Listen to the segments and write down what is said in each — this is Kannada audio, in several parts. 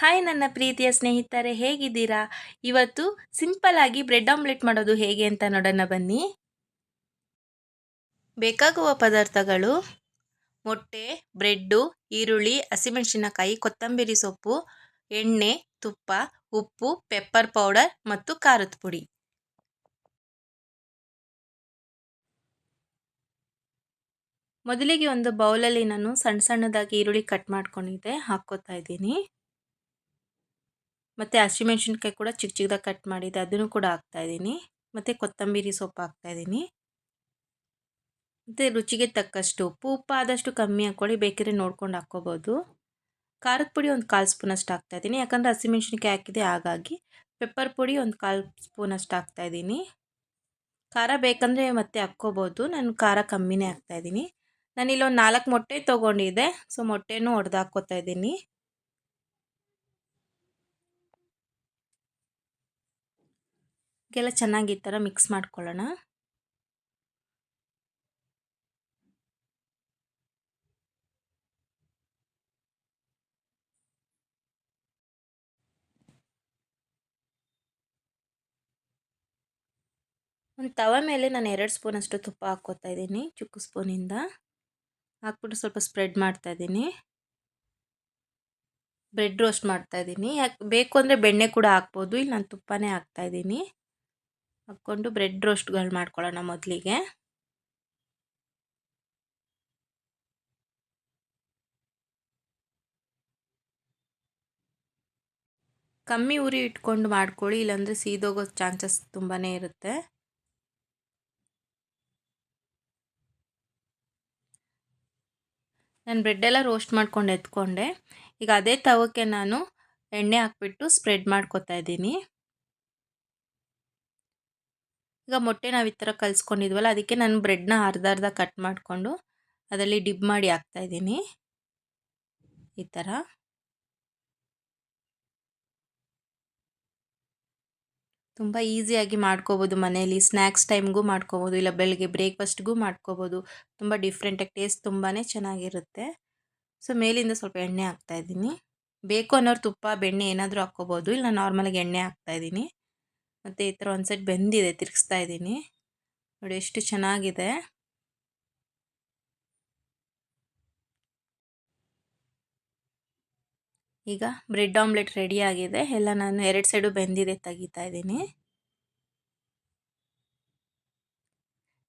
ಹಾಯ್ ನನ್ನ ಪ್ರೀತಿಯ ಸ್ನೇಹಿತರೆ, ಹೇಗಿದ್ದೀರಾ? ಇವತ್ತು ಸಿಂಪಲ್ ಆಗಿ ಬ್ರೆಡ್ ಆಮ್ಲೆಟ್ ಮಾಡೋದು ಹೇಗೆ ಅಂತ ನೋಡೋಣ ಬನ್ನಿ. ಬೇಕಾಗುವ ಪದಾರ್ಥಗಳು ಮೊಟ್ಟೆ, ಬ್ರೆಡ್ಡು, ಈರುಳ್ಳಿ, ಹಸಿಮೆಣಸಿನಕಾಯಿ, ಕೊತ್ತಂಬರಿ ಸೊಪ್ಪು, ಎಣ್ಣೆ, ತುಪ್ಪ, ಉಪ್ಪು, ಪೆಪ್ಪರ್ ಪೌಡರ್ ಮತ್ತು ಖಾರದ ಪುಡಿ. ಮೊದಲಿಗೆ ಒಂದು ಬೌಲಲ್ಲಿ ನಾನು ಸಣ್ಣ ಸಣ್ಣದಾಗಿ ಈರುಳ್ಳಿ ಕಟ್ ಮಾಡ್ಕೊಂಡಿದ್ದೆ, ಹಾಕ್ಕೋತಾ ಇದ್ದೀನಿ. ಮತ್ತು ಹಸಿಮೆಣ್ಸಿನ್ಕಾಯಿ ಕೂಡ ಚಿಕ್ಕ ಚಿಕ್ಕದಾಗಿ ಕಟ್ ಮಾಡಿದ್ದೆ. ಅದನ್ನು ಕೂಡ ಹಾಕ್ತಾಯಿದ್ದೀನಿ ಮತ್ತು ಕೊತ್ತಂಬರಿ ಸೊಪ್ಪು ಹಾಕ್ತಾಯಿದ್ದೀನಿ ಮತ್ತು ರುಚಿಗೆ ತಕ್ಕಷ್ಟು ಉಪ್ಪು. ಉಪ್ಪು ಆದಷ್ಟು ಕಮ್ಮಿ ಹಾಕ್ಕೊಳ್ಳಿ. ಬೇಕಿದ್ರೆ ನೋಡ್ಕೊಂಡು ಹಾಕ್ಕೋಬೋದು. ಖಾರದ ಪುಡಿ ಒಂದು ಕಾಲು ಸ್ಪೂನಷ್ಟು ಹಾಕ್ತಾಯಿದ್ದೀನಿ ಯಾಕಂದರೆ ಹಸಿಮೆಣ್ಸಿನ್ಕಾಯಿ ಹಾಕಿದೆ ಹಾಗಾಗಿ ಪೆಪ್ಪರ್ ಪುಡಿ ಒಂದು ಕಾಲು ಸ್ಪೂನಷ್ಟು ಹಾಕ್ತಾಯಿದ್ದೀನಿ ಖಾರ ಬೇಕಂದರೆ ಮತ್ತೆ ಹಾಕ್ಕೋಬೋದು. ನಾನು ಖಾರ ಕಮ್ಮಿನೇ ಹಾಕ್ತಾಯಿದ್ದೀನಿ ನಾನು ಇಲ್ಲೊಂದು ನಾಲ್ಕು ಮೊಟ್ಟೆ ತೊಗೊಂಡಿದ್ದೆ. ಸೊ ಮೊಟ್ಟೆನೂ ಹೊಡೆದಾಕ್ಕೋತಾಯಿದ್ದೀನಿ ಹಾಕ್ಕೋತಾ ಇದ್ದೀನಿ. ಎಲ್ಲ ಚೆನ್ನಾಗಿ ಈ ಥರ ಮಿಕ್ಸ್ ಮಾಡ್ಕೊಳ್ಳೋಣ. ಒಂದು ತವ ಮೇಲೆ ನಾನು ಎರಡು ಸ್ಪೂನಷ್ಟು ತುಪ್ಪ ಹಾಕ್ಕೋತಾ ಇದ್ದೀನಿ, ಚಿಕ್ಕ ಸ್ಪೂನಿಂದ. ಹಾಕ್ಬಿಟ್ಟು ಸ್ವಲ್ಪ ಸ್ಪ್ರೆಡ್ ಮಾಡ್ತಾ ಇದ್ದೀನಿ. ಬ್ರೆಡ್ ರೋಸ್ಟ್ ಮಾಡ್ತಾ ಇದ್ದೀನಿ. ಯಾಕೆ, ಬೇಕು ಅಂದರೆ ಬೆಣ್ಣೆ ಕೂಡ ಹಾಕ್ಬೋದು, ಇಲ್ಲಿ ನಾನು ತುಪ್ಪನೇ ಹಾಕ್ತಾಯಿದ್ದೀನಿ ಹಾಕ್ಕೊಂಡು ಬ್ರೆಡ್ ರೋಸ್ಟ್ಗಳು ಮಾಡ್ಕೊಳ್ಳೋಣ ಮೊದಲಿಗೆ. ಕಮ್ಮಿ ಉರಿ ಇಟ್ಕೊಂಡು ಮಾಡ್ಕೊಳ್ಳಿ, ಇಲ್ಲಾಂದರೆ ಸೀದೋಗೋ ಚಾನ್ಸಸ್ ತುಂಬಾ ಇರುತ್ತೆ. ನಾನು ಬ್ರೆಡ್ಡೆಲ್ಲ ರೋಸ್ಟ್ ಮಾಡ್ಕೊಂಡು ಎತ್ಕೊಂಡೆ. ಈಗ ಅದೇ ತವಕ್ಕೆ ನಾನು ಎಣ್ಣೆ ಹಾಕ್ಬಿಟ್ಟು ಸ್ಪ್ರೆಡ್ ಮಾಡ್ಕೊತಾ ಇದ್ದೀನಿ. ಈಗ ಮೊಟ್ಟೆ ನಾವು ಈ ಥರ ಕಲಿಸ್ಕೊಂಡಿದ್ವಲ್ಲ, ಅದಕ್ಕೆ ನಾನು ಬ್ರೆಡ್ನ ಅರ್ಧ ಅರ್ಧ ಕಟ್ ಮಾಡಿಕೊಂಡು ಅದರಲ್ಲಿ ಡಿಬ್ ಮಾಡಿ ಹಾಕ್ತಾಯಿದ್ದೀನಿ ಈ ಥರ ತುಂಬ ಈಸಿಯಾಗಿ ಮಾಡ್ಕೋಬೋದು ಮನೆಯಲ್ಲಿ. ಸ್ನ್ಯಾಕ್ಸ್ ಟೈಮ್ಗೂ ಮಾಡ್ಕೋಬೋದು, ಇಲ್ಲ ಬೆಳಗ್ಗೆ ಬ್ರೇಕ್ಫಾಸ್ಟ್ಗೂ ಮಾಡ್ಕೋಬೋದು. ತುಂಬ ಡಿಫ್ರೆಂಟಾಗಿ ಟೇಸ್ಟ್ ತುಂಬಾ ಚೆನ್ನಾಗಿರುತ್ತೆ. ಸೊ, ಮೇಲಿಂದ ಸ್ವಲ್ಪ ಎಣ್ಣೆ ಹಾಕ್ತಾಯಿದ್ದೀನಿ ಬೇಕು ಅನ್ನೋರು ತುಪ್ಪ, ಬೆಣ್ಣೆ ಏನಾದರೂ ಹಾಕ್ಕೋಬೋದು, ಇಲ್ಲ ನಾರ್ಮಲಾಗಿ ಎಣ್ಣೆ ಹಾಕ್ತಾಯಿದ್ದೀನಿ ಮತ್ತು ಈ ಥರ ಒಂದು ಸೈಡ್ ಬೆಂದಿದೆ, ತಿರುಗಿಸ್ತಾ ಇದ್ದೀನಿ. ನೋಡಿ ಎಷ್ಟು ಚೆನ್ನಾಗಿದೆ. ಈಗ ಬ್ರೆಡ್ ಆಮ್ಲೆಟ್ ರೆಡಿ ಆಗಿದೆ. ಎಲ್ಲ ನಾನು ಎರಡು ಸೈಡು ಬೆಂದಿದೆ ತೆಗಿತಾ ಇದ್ದೀನಿ.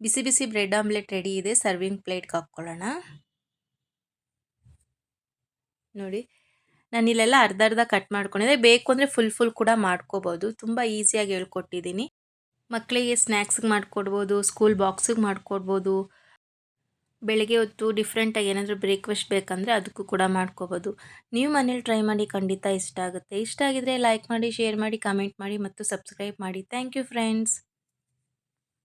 ಬಿಸಿ ಬಿಸಿ ಬ್ರೆಡ್ ಆಮ್ಲೆಟ್ ರೆಡಿ ಇದೆ. ಸರ್ವಿಂಗ್ ಪ್ಲೇಟ್ಗೆ ಹಾಕ್ಕೊಳ್ಳೋಣ. ನೋಡಿ ನಾನು ಇಲ್ಲೆಲ್ಲ ಅರ್ಧ ಅರ್ಧ ಕಟ್ ಮಾಡ್ಕೊಂಡಿದ್ದೆ. ಬೇಕು ಅಂದರೆ ಫುಲ್ ಫುಲ್ ಕೂಡ ಮಾಡ್ಕೋಬೋದು. ತುಂಬ ಈಸಿಯಾಗಿ ಹೇಳ್ಕೊಟ್ಟಿದ್ದೀನಿ ಮಕ್ಕಳಿಗೆ ಸ್ನ್ಯಾಕ್ಸ್ಗೆ ಮಾಡಿಕೊಡ್ಬೋದು ಸ್ಕೂಲ್ ಬಾಕ್ಸಿಗೆ ಮಾಡಿಕೊಡ್ಬೋದು. ಬೆಳಗ್ಗೆ ಹೊತ್ತು ಡಿಫ್ರೆಂಟಾಗಿ ಏನಾದರೂ ಬ್ರೇಕ್ಫಾಸ್ಟ್ ಬೇಕಂದರೆ ಅದಕ್ಕೂ ಕೂಡ ಮಾಡ್ಕೋಬೋದು. ನೀವು ಮನೇಲಿ ಟ್ರೈ ಮಾಡಿ ಖಂಡಿತ ಇಷ್ಟ ಆಗುತ್ತೆ. ಇಷ್ಟ ಆಗಿದರೆ ಲೈಕ್ ಮಾಡಿ ಶೇರ್ ಮಾಡಿ ಕಮೆಂಟ್ ಮಾಡಿ ಮತ್ತು ಸಬ್ಸ್ಕ್ರೈಬ್ ಮಾಡಿ. Thank you friends